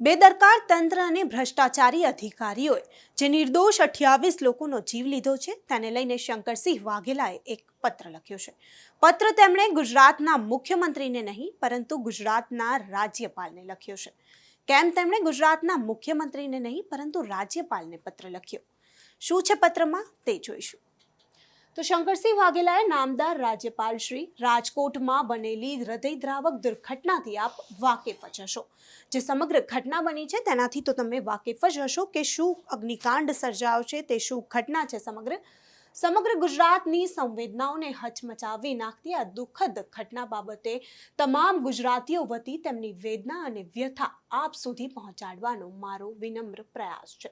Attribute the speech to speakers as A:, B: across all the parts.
A: બેદરકાર તંત્ર અને ભ્રષ્ટાચારી અધિકારીઓએ જે નિર્દોષ અઠ્યાવીસ લોકોનો જીવ લીધો છે, તેને લઈને શંકરસિંહ વાઘેલાએ એક પત્ર લખ્યો છે. પત્ર તેમણે ગુજરાતના મુખ્યમંત્રીને નહીં, પરંતુ ગુજરાતના રાજ્યપાલને લખ્યો છે. કેમ તેમણે ગુજરાતના મુખ્યમંત્રીને નહીં, પરંતુ રાજ્યપાલને પત્ર લખ્યો? શું છે પત્રમાં? તે જોઈશું. તો શંકરસિંહ વાઘેલાએ નામદાર રાજ્યપાલ શ્રી રાજકોટમાં બનેલી હૃદયદ્રાવક દુર્ઘટનાથી આપ વાકેફ જ હશો. જે સમગ્ર ઘટના બની છે તેનાથી તો તમે વાકેફ જ હશો કે શું અગ્નિકાંડ સર્જાયો છે, તે શું ઘટના છે સમગ્ર? સમગ્ર ગુજરાતની સંવેદનાઓને હચમચાવી નાખતી આ દુઃખદ ઘટના બાબતે તમામ ગુજરાતીઓ વતી તેમની વેદના અને વ્યથા આપ સુધી પહોંચાડવાનો મારો વિનમ્ર પ્રયાસ છે.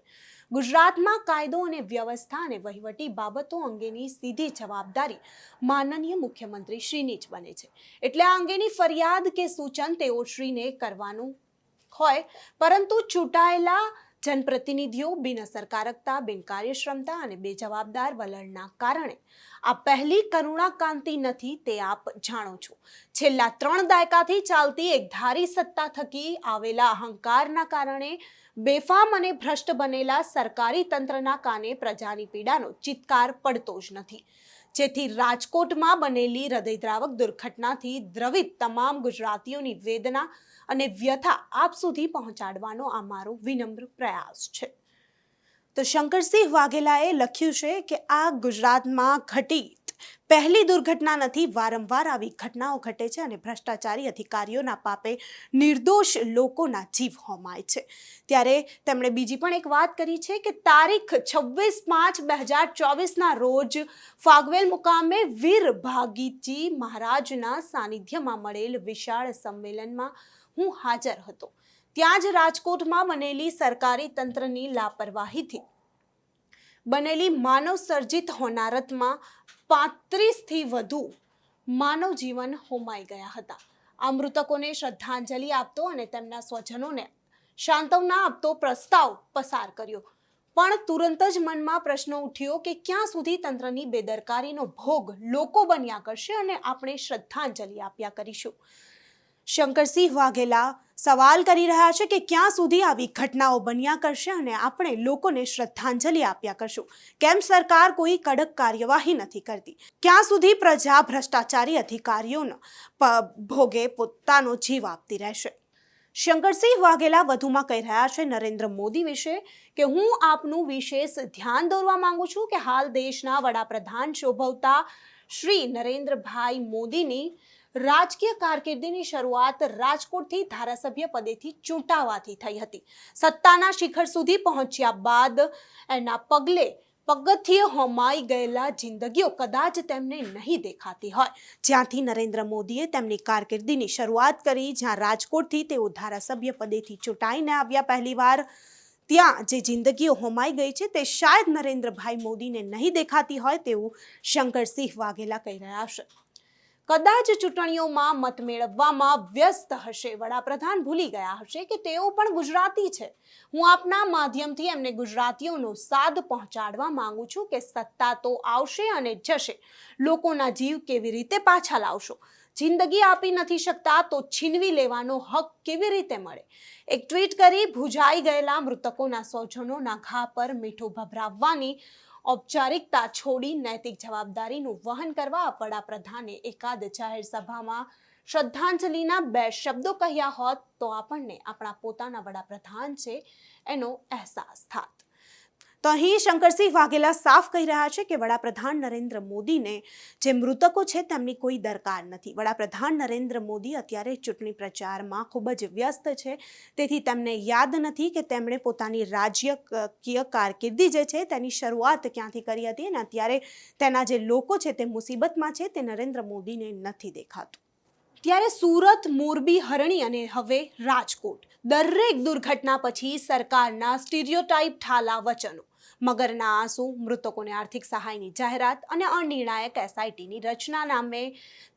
A: ગુજરાતમાં કાયદો અને વ્યવસ્થા અને વહીવટી બાબતો અંગેની સીધી જવાબદારી માનનીય મુખ્યમંત્રી શ્રીની જ બને છે. એટલે આ અંગેની ફરિયાદ કે સૂચન તેઓ શ્રીને કરવાનું હોય, પરંતુ ચૂંટાયેલા જનપ્રતિનિધિઓ બિનઅસરકારકતા બિનકાર્યક્ષમતા અને બેજવાબદાર વલણના કારણે આ પહેલી કરુણાકાંતિ નથી તે આપ જાણો છો. છેલ્લા ત્રણ દાયકાથી ચાલતી એક ધારી સત્તા થકી આવેલા અહંકારના કારણે બેફામ અને ભ્રષ્ટ બનેલા સરકારી તંત્રના કાને પ્રજાની પીડાનો ચિત્કાર પડતો જ નથી. જેથી રાજકોટમાં બનેલી હૃદયદ્રાવક દુર્ઘટનાથી દ્રવિત તમામ ગુજરાતીઓની વેદના અને વ્યથા આપ સુધી પહોંચાડવાનો આ મારો વિનમ્ર પ્રયાસ છે. તો શંકરસિંહ વાઘેલાએ લખ્યું છે કે આ ગુજરાતમાં ઘટિત પહેલી દુર્ઘટના નથી, વારંવાર આવી ઘટનાઓ ઘટે છે અને ભ્રષ્ટાચારી અધિકારીઓના પાપે નિર્દોષ લોકોના જીવ હોમાય છે. ત્યારે તેમણે બીજી પણ એક વાત કરી છે કે તારીખ છવ્વીસ પાંચ બે હજાર ચોવીસના રોજ ફાગવેલ મુકામે વીર ભાગીજી મહારાજના સાનિધ્યમાં મળેલ વિશાળ સંમેલનમાં હું હાજર હતો. ત્યાં જ રાજકોટમાં બનેલી સરકારી તંત્રની લાપરવાહીથી બનેલી માનવ સર્જિત હોનારતમાં પાંત્રીસથી વધુ માનવ જીવન હોમાઈ ગયા હતા. આ મૃતકોને શ્રદ્ધાંજલિ આપતો અને તેમના સ્વજનોને સાંત્વના આપતો પ્રસ્તાવ પસાર કર્યો. પણ તુરંત જ મનમાં પ્રશ્ન ઉઠ્યો કે ક્યાં સુધી તંત્રની બેદરકારીનો ભોગ લોકો બન્યા કરશે અને આપણે શ્રદ્ધાંજલિ આપ્યા કરીશું. શંકરસિંહ વાઘેલા સવાલ કરી રહ્યા છે કે ક્યાં સુધી આવી ઘટનાઓ બન્યા કરશે અને આપણે લોકોને શ્રદ્ધાંજલિ આપ્યા કરશું. કેમ સરકાર કોઈ કડક કાર્યવાહી નથી કરતી? ક્યાં સુધી પ્રજા ભ્રષ્ટાચારી અધિકારીઓનો ભોગે પોતાનો જીવ આપતી રહેશે? શંકરસિંહ વાઘેલા વધુમાં કહી રહ્યા છે, નરેન્દ્ર મોદી વિશે કે હું આપનું વિશેષ ધ્યાન દોરવા માંગુ છું કે હાલ દેશના વડાપ્રધાન શોભવતા શ્રી નરેન્દ્રભાઈ મોદીની રાજકીય કારકિર્દીની શરૂઆત રાજકોટથી ધારાસભ્ય પદેથી ચૂંટાવાથી થઈ હતી. સત્તાના શિખર સુધી પહોંચ્યા બાદ એના પગલે પગથિયે હોમાઈ ગયેલા જિંદગીઓ કદાચ તેમને નહીં દેખાતી હોય. જ્યાંથી નરેન્દ્ર મોદીએ તેમની કારકિર્દીની શરૂઆત કરી, જ્યાં રાજકોટથી તેઓ ધારાસભ્ય પદેથી ચૂંટાઈને આવ્યા પહેલીવાર, ત્યાં જે જિંદગીઓ હોમાઈ ગઈ છે તે શાયદ નરેન્દ્રભાઈ મોદીને નહીં દેખાતી હોય તેવું શંકરસિંહ વાઘેલા કહી રહ્યા છે. કદાચ ચૂંટણીઓમાં મત મેળવવામાં વ્યસ્ત હશે. વડાપ્રધાન ભૂલી ગયા હશે કે તેઓ પણ ગુજરાતી છે. હું આપના માધ્યમથી એમને ગુજરાતીઓનો સાદ પહોંચાડવા માંગુ છું કે સત્તા તો આવશે અને જશે. લોકોના જીવ કેવી રીતે પાછા લાવશો? જિંદગી આપી નથી શકતા તો છીનવી લેવાનો હક કેવી રીતે મળે? એક ટ્વીટ કરી ભૂજાઈ ગયેલા મૃતકોના સ્વજનોના ઘા પર મીઠું ભભરાવવાની ઔપચારિકતા છોડી નૈતિક જવાબદારીનું વહન કરવા વડાપ્રધાને એકાદ જાહેર સભામાં શ્રદ્ધાંજલિના બે શબ્દો કહ્યા હોત તો આપણને આપણા પોતાના વડાપ્રધાન છે એનો અહેસાસ થાત. તો અહીં શંકરસિંહ વાઘેલા સાફ કહી રહ્યા છે કે વડાપ્રધાન નરેન્દ્ર મોદીને જે મૃતકો છે તેમની કોઈ દરકાર નથી. વડાપ્રધાન નરેન્દ્ર મોદી અત્યારે ચૂંટણી પ્રચારમાં ખૂબ જ વ્યસ્ત છે. તેથી તેમને યાદ નથી કે તેમણે પોતાની રાજ્યકીય કારકિર્દી જે છે તેની શરૂઆત ક્યાંથી કરી હતી અને અત્યારે તેના જે લોકો છે તે મુસીબતમાં છે તે નરેન્દ્ર મોદીને નથી દેખાતું. ત્યારે સુરત, મોરબી, હરણી અને હવે રાજકોટ દરેક દુર્ઘટના પછી સરકારના સ્ટીરિયોટાઇપ ઠાલા વચનો. મગરના આંસુ, મૃતકોને આર્થિક સહાયની જાહેરાત અને અનિર્ણાયક એસઆઈટીની રચના નામે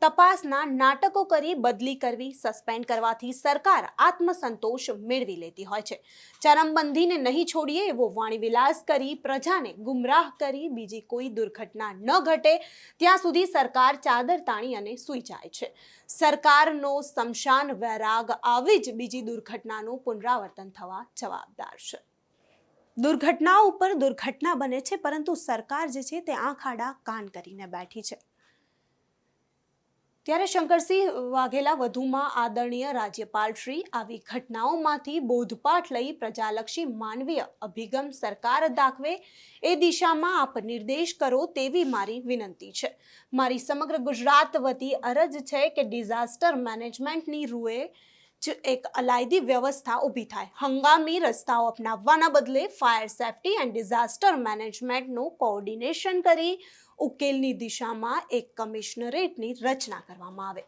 A: તપાસના નાટકો કરી બદલી કરવી, સસ્પેન્ડ કરવાથી સરકાર આત્મસંતોષ મેળવી લેતી હોય છે. ચરમબંધીને નહીં છોડીએ એવો વાણીવિલાસ કરી પ્રજાને ગુમરાહ કરી બીજી કોઈ દુર્ઘટના ન ઘટે, ત્યાં સુધી સરકાર ચાદર તાણી અને સૂઈ જાય છે. સરકારનો શમશાન વૈરાગ આવી જ બીજી દુર્ઘટનાનું પુનરાવર્તન થવા જવાબદાર છે. દુર્ઘટનાઓ ઉપર દુર્ઘટના બને છે, પરંતુ સરકાર જે છે તે આંખ આડા કાન કરીને બેઠી છે. ત્યારે શંકરસિંહ વાઘેલા વધુમાં આદરણીય રાજ્યપાલ શ્રી આવી ઘટનાઓમાંથી બોધપાઠ લઈ પ્રજાલક્ષી માનવીય અભિગમ સરકાર દાખવે એ દિશામાં આપ નિર્દેશ કરો તેવી મારી વિનંતી છે. મારી સમગ્ર ગુજરાત વતી અરજ છે કે ડિઝાસ્ટર મેનેજમેન્ટની રૂએ જ એક અલાયદી વ્યવસ્થા ઊભી થાય. હંગામી રસ્તાઓ અપનાવવાના બદલે ફાયર સેફટી એન્ડ ડિઝાસ્ટર મેનેજમેન્ટનું કોઓર્ડિનેશન કરી ઉકેલની દિશામાં એક કમિશનરેટની રચના કરવામાં આવે.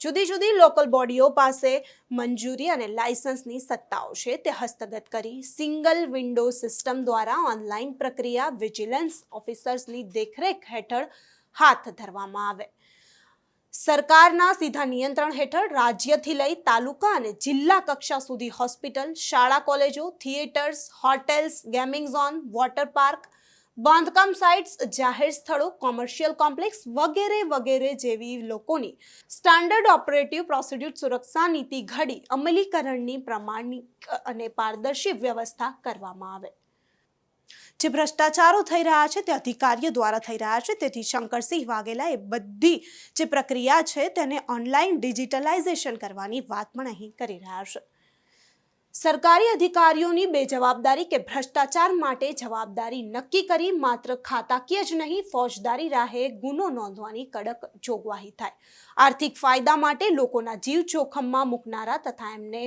A: જુદી જુદી લોકલ બોડીઓ પાસે મંજૂરી અને લાયસન્સની સત્તાઓ છે તે હસ્તગત કરી સિંગલ વિન્ડો સિસ્ટમ દ્વારા ઓનલાઈન પ્રક્રિયા વિજિલન્સ ઓફિસર્સની દેખરેખ હેઠળ હાથ ધરવામાં આવે. સરકારના સીધા નિયંત્રણ હેઠળ રાજ્યથી લઈ તાલુકા અને જિલ્લા કક્ષા સુધી હોસ્પિટલ, શાળા કોલેજો, theatres, hotels, gaming zone, water park, બાંધકામ સાઇટ્સ, જાહેર સ્થળો, કોમર્શિયલ કોમ્પ્લેક્સ વગેરે વગેરે જેવી લોકોની સ્ટાન્ડર્ડ ઓપરેટિવ પ્રોસિડ્યુટ સુરક્ષા નીતિ ઘડી અમલીકરણની પ્રમાણિક અને પારદર્શી વ્યવસ્થા કરવામાં આવે. જે ભ્રષ્ટાચારો થઈ રહ્યા છે તે અધિકારીઓ દ્વારા થઈ રહ્યા છે. તેથી શંકરસિંહ વાઘેલા એ બધી જે પ્રક્રિયા છે તેને ઓનલાઈન ડિજિટલાઇઝેશન કરવાની વાત પણ અહીં કરી રહ્યા છે. સરકારી અધિકારીઓની બેજવાબદારી કે ભ્રષ્ટાચાર માટે જવાબદારી નક્કી કરી માત્ર ખાતાકીય જ નહીં, ફોજદારી રાહે ગુનો નોંધવાની કડક જોગવાહી થાય. આર્થિક ફાયદા માટે લોકોના જીવ જોખમમાં મૂકનારા તથા એમને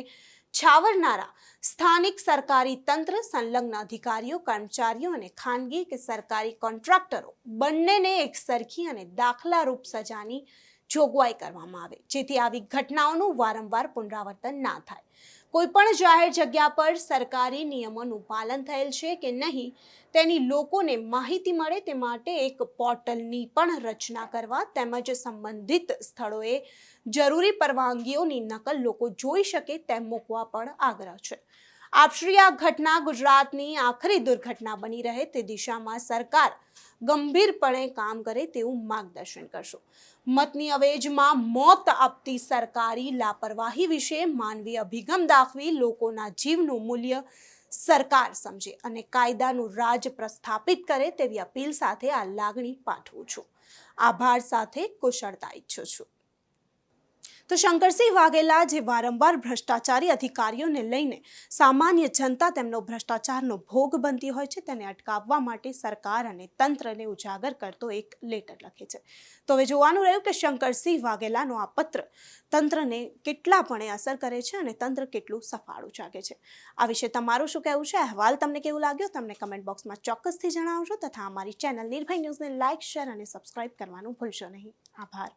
A: છાવરનારા સ્થાનિક સરકારી તંત્ર, સંલગ્ન અધિકારીઓ, કર્મચારીઓ અને ખાનગી કે સરકારી કોન્ટ્રાક્ટરો બંનેને એક સરખી અને દાખલારૂપ સજાની જોગવાઈ કરવામાં આવે, જેથી આવી ઘટનાઓનું વારંવાર પુનરાવર્તન ના થાય. કોઈ પણ જાહેર જગ્યા પર સરકારી નિયમોનું પાલન થયેલ છે કે નહીં, તેની લોકોને માહિતી મળે તે માટે એક પોર્ટલની પણ રચના કરવા તેમજ સંબંધિત સ્થળોએ જરૂરી પરવાનગીઓની નકલ લોકો જોઈ શકે તેમ મૂકવા પણ આગ્રહ છે. આપશ્રી આ ઘટના ગુજરાતની આખરી દુર્ઘટના બની રહે તે દિશામાં સરકાર ગંભીરપણે કામ કરે તેવું માર્ગદર્શન કરશો. મતની અવેજમાં મોત આપતી સરકારી લાપરવાહી વિશે માનવી અભિગમ દાખવી લોકોના જીવનું મૂલ્ય સરકાર સમજે અને કાયદાનું રાજ પ્રસ્થાપિત કરે તેવી અપીલ સાથે આ લાગણી પાઠવું છું. આભાર સાથે કુશળતા ઈચ્છું છું. તો શંકરસિંહ વાઘેલા જે વારંવાર ભ્રષ્ટાચારી અધિકારીઓને લઈને સામાન્ય જનતા તેમનો ભ્રષ્ટાચારનો ભોગ બનતી હોય છે, તેને અટકાવવા માટે સરકાર અને તંત્રને ઉજાગર કરતો એક લેટર લખે છે. તો હવે જોવાનું રહ્યું કે શંકરસિંહ વાઘેલાનો આ પત્ર તંત્રને કેટલાપણે અસર કરે છે અને તંત્ર કેટલું સફાળું જાગે છે. આ વિશે તમારું શું કહેવું છે? અહેવાલ તમને કેવું લાગ્યો? તમને કમેન્ટ બોક્સમાં ચોક્કસથી જણાવજો તથા અમારી ચેનલ નિર્ભય ન્યૂઝને લાઇક શેર અને સબસ્ક્રાઇબ કરવાનું ભૂલશો નહીં. આભાર.